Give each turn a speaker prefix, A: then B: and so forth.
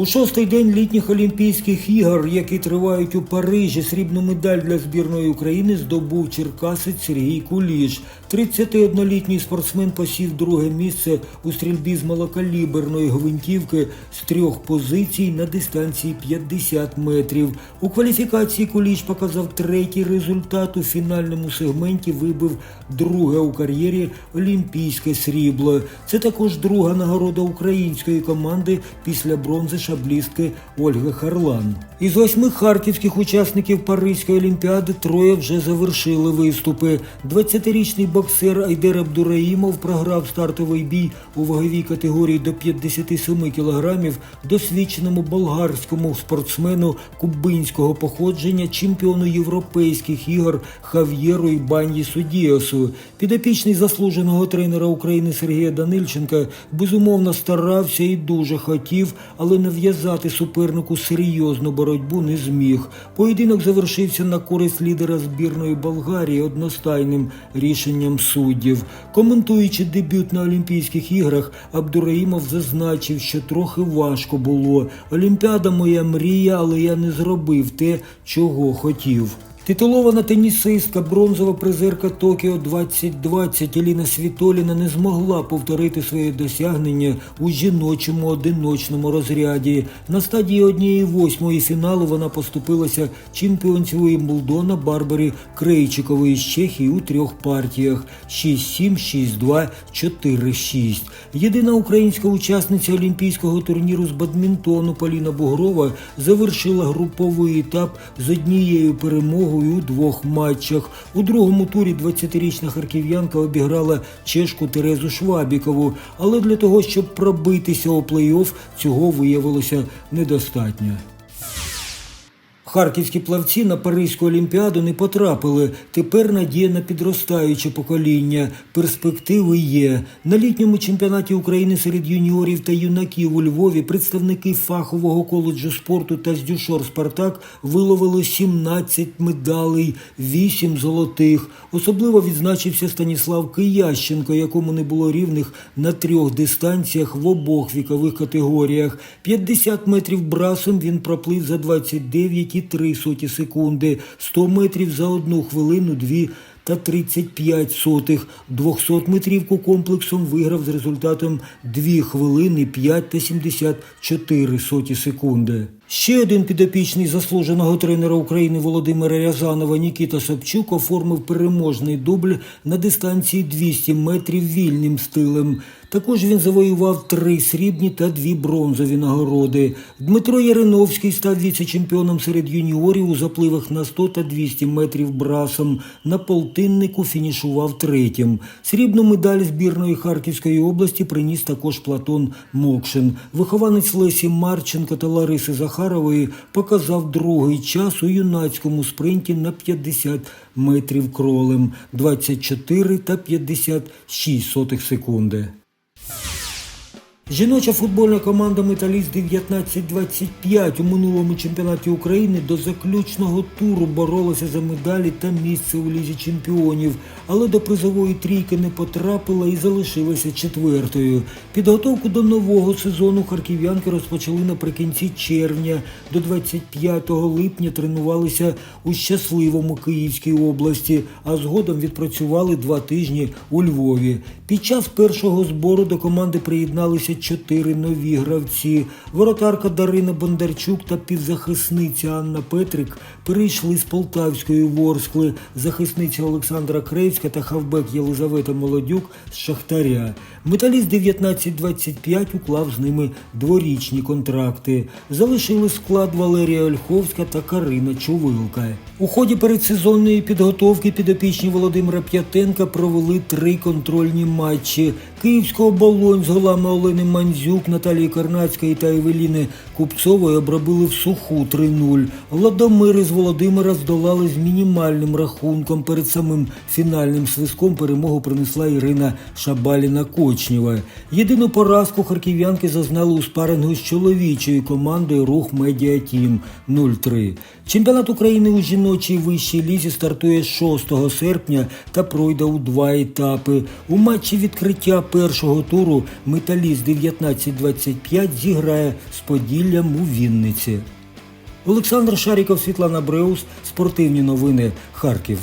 A: У шостий день літніх Олімпійських ігор, які тривають у Парижі, срібну медаль для збірної України здобув черкасець Сергій Куліш. 31-літній спортсмен посів друге місце у стрільбі з малокаліберної гвинтівки з трьох позицій на дистанції 50 метрів. У кваліфікації Куліш показав третій результат. У фінальному сегменті вибив друге у кар'єрі олімпійське срібло. Це також друга нагорода української команди після бронзи шаблістки Ольги Харлан. Із восьми харківських учасників Паризької олімпіади троє вже завершили виступи. 20-річний боксер Айдер Абдураїмов програв стартовий бій у ваговій категорії до 57 кілограмів досвідченому болгарському спортсмену кубинського походження, чемпіону європейських ігор Хав'єру Ібаньїсу Діасу. Підопічний заслуженого тренера України Сергія Данильченка безумовно старався і дуже хотів, але нав'язати супернику серйозну боротьбу не зміг. Поєдинок завершився на користь лідера збірної Болгарії одностайним рішенням суддів. Коментуючи дебют на Олімпійських іграх, Абдураїмов зазначив, що трохи важко було. Олімпіада моя мрія, але я не зробив те, чого хотів. Титулована тенісистка, бронзова призерка Токіо 2020 Еліна Світоліна не змогла повторити своє досягнення у жіночому одиночному розряді. На стадії однієї восьмої фіналу вона поступилася чемпіонці Уімблдона Барбарі Крейчикової з Чехії у трьох партіях 6-7, 6-2, 4-6. Єдина українська учасниця олімпійського турніру з бадмінтону Поліна Бугрова завершила груповий етап з однією перемогою у двох матчах. У другому турі 20-річна харків'янка обіграла чешку Терезу Швабікову, але для того, щоб пробитися у плей-офф, цього виявилося недостатньо. Харківські плавці на Паризьку олімпіаду не потрапили. Тепер надія на підростаюче покоління. Перспективи є. На літньому чемпіонаті України серед юніорів та юнаків у Львові представники фахового коледжу спорту та здюшор Спартак виловили 17 медалей, 8 золотих. Особливо відзначився Станіслав Киященко, якому не було рівних на трьох дистанціях в обох вікових категоріях. 50 метрів брасом він проплив за 29,3 секунди, 100 метрів за одну хвилину 2 та 35 сотих. 200 метрівку комплексом виграв з результатом 2 хвилини 5 та 74 соті секунди. Ще один підопічний заслуженого тренера України Володимира Рязанова Нікіта Собчук оформив переможний дубль на дистанції 200 метрів вільним стилем. Також він завоював три срібні та дві бронзові нагороди. Дмитро Яриновський став віце-чемпіоном серед юніорів у запливах на 100 та 200 метрів брасом. На полтиннику фінішував третім. Срібну медаль збірної Харківської області приніс також Платон Мокшин. Вихованець Лесі Марченко та Лариси Захарової показав другий час у юнацькому спринті на 50 метрів кролем 24 та 56 сотих секунди. Жіноча футбольна команда Металіст 1925 у минулому чемпіонаті України до заключного туру боролася за медалі та місце у лізі чемпіонів, але до призової трійки не потрапила і залишилася четвертою. Підготовку до нового сезону харків'янки розпочали наприкінці червня. До 25 липня тренувалися у щасливому Київській області, а згодом відпрацювали два тижні у Львові. Під час першого збору до команди приєдналися чотири нові гравці. Воротарка Дарина Бондарчук та півзахисниця Анна Петрик перейшли з Полтавської Ворскли, захисниця Олександра Кревська та хавбек Єлизавета Молодюк з Шахтаря. Металіст 1925 уклав з ними дворічні контракти. Залишили склад Валерія Ольховська та Карина Чувилка. У ході передсезонної підготовки підопічні Володимира П'ятенка провели три контрольні матчі. Київського болонь з голами Олени Мандзюк, Наталії Карнацької та Евеліни Купцової обробили в суху 3-0. Ладомири з Володимира здолали з мінімальним рахунком. Перед самим фінальним свистком перемогу принесла Ірина Шабаліна Кочнєва. Єдину поразку харків'янки зазнали у спарингу з чоловічою командою Рух Медіа Тім 0-3. Чемпіонат України у жіночій вищій лізі стартує 6 серпня та пройде у два етапи. У матчі відкриття першого туру металіст 19-25 зіграє з Поділлям у Вінниці. Олександр Шаріков, Світлана Бреус, спортивні новини, Харків.